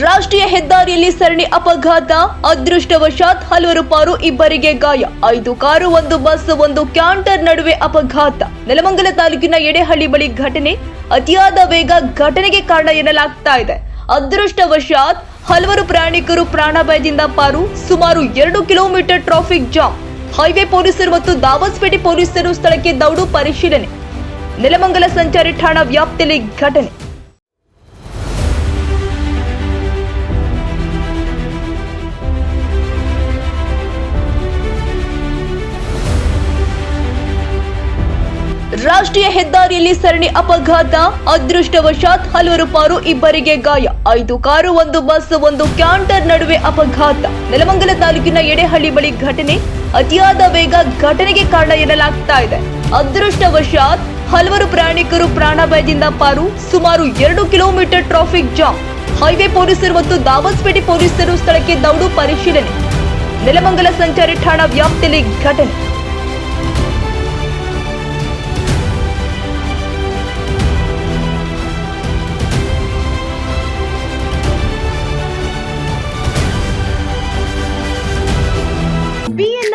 ರಾಷ್ಟ್ರೀಯ ಹೆದ್ದಾರಿಯಲ್ಲಿ ಸರಣಿ ಅಪಘಾತ. ಅದೃಷ್ಟವಶಾತ್ ಹಲವರು ಪಾರು ಇಬ್ಬರಿಗೆ ಗಾಯ. ಐದು ಕಾರು, ಒಂದು ಬಸ್, ಒಂದು ಕ್ಯಾಂಟರ್ ನಡುವೆ ಅಪಘಾತ. ನೆಲಮಂಗಲ ತಾಲೂಕಿನ ಎಡೆಹಳ್ಳಿ ಬಳಿ ಘಟನೆ. ಅತಿಯಾದ ವೇಗ ಘಟನೆಗೆ ಕಾರಣ ಎನ್ನಲಾಗ್ತಾ ಇದೆ. ಅದೃಷ್ಟವಶಾತ್ ಹಲವರು ಪ್ರಯಾಣಿಕರು ಪ್ರಾಣಭಯದಿಂದ ಪಾರು. ಸುಮಾರು ಎರಡು ಕಿಲೋಮೀಟರ್ ಟ್ರಾಫಿಕ್ ಜಾಮ್. ಹೈವೇ ಪೊಲೀಸರು ಮತ್ತು ದಾವಸ್ಪೇಟೆ ಪೊಲೀಸರು ಸ್ಥಳಕ್ಕೆ ದೌಡು ಪರಿಶೀಲನೆ. ನೆಲಮಂಗಲ ಸಂಚಾರಿ ಠಾಣಾ ವ್ಯಾಪ್ತಿಯಲ್ಲಿ ಘಟನೆ. ರಾಷ್ಟ್ರೀಯ ಹೆದ್ದಾರಿಯಲ್ಲಿ ಸರಣಿ ಅಪಘಾತ. ಅದೃಷ್ಟವಶಾತ್ ಹಲವರು ಪಾರು ಇಬ್ಬರಿಗೆ ಗಾಯ. ಐದು ಕಾರು, ಒಂದು ಬಸ್, ಒಂದು ಕ್ಯಾಂಟರ್ ನಡುವೆ ಅಪಘಾತ. ನೆಲಮಂಗಲ ತಾಲೂಕಿನ ಎಡೆಹಳ್ಳಿ ಬಳಿ ಘಟನೆ. ಅತಿಯಾದ ವೇಗ ಘಟನೆಗೆ ಕಾರಣ ಎನ್ನಲಾಗ್ತಾ ಇದೆ. ಅದೃಷ್ಟವಶಾತ್ ಹಲವರು ಪ್ರಯಾಣಿಕರು ಪ್ರಾಣಭಯದಿಂದ ಪಾರು. ಸುಮಾರು ಎರಡು ಕಿಲೋಮೀಟರ್ ಟ್ರಾಫಿಕ್ ಜಾಮ್. ಹೈವೇ ಪೊಲೀಸರು ಮತ್ತು ದಾವಸ್ಪೇಟೆ ಪೊಲೀಸರು ಸ್ಥಳಕ್ಕೆ ದೌಡು ಪರಿಶೀಲನೆ. ನೆಲಮಂಗಲ ಸಂಚಾರಿ ಠಾಣಾ ವ್ಯಾಪ್ತಿಯಲ್ಲಿ ಘಟನೆ.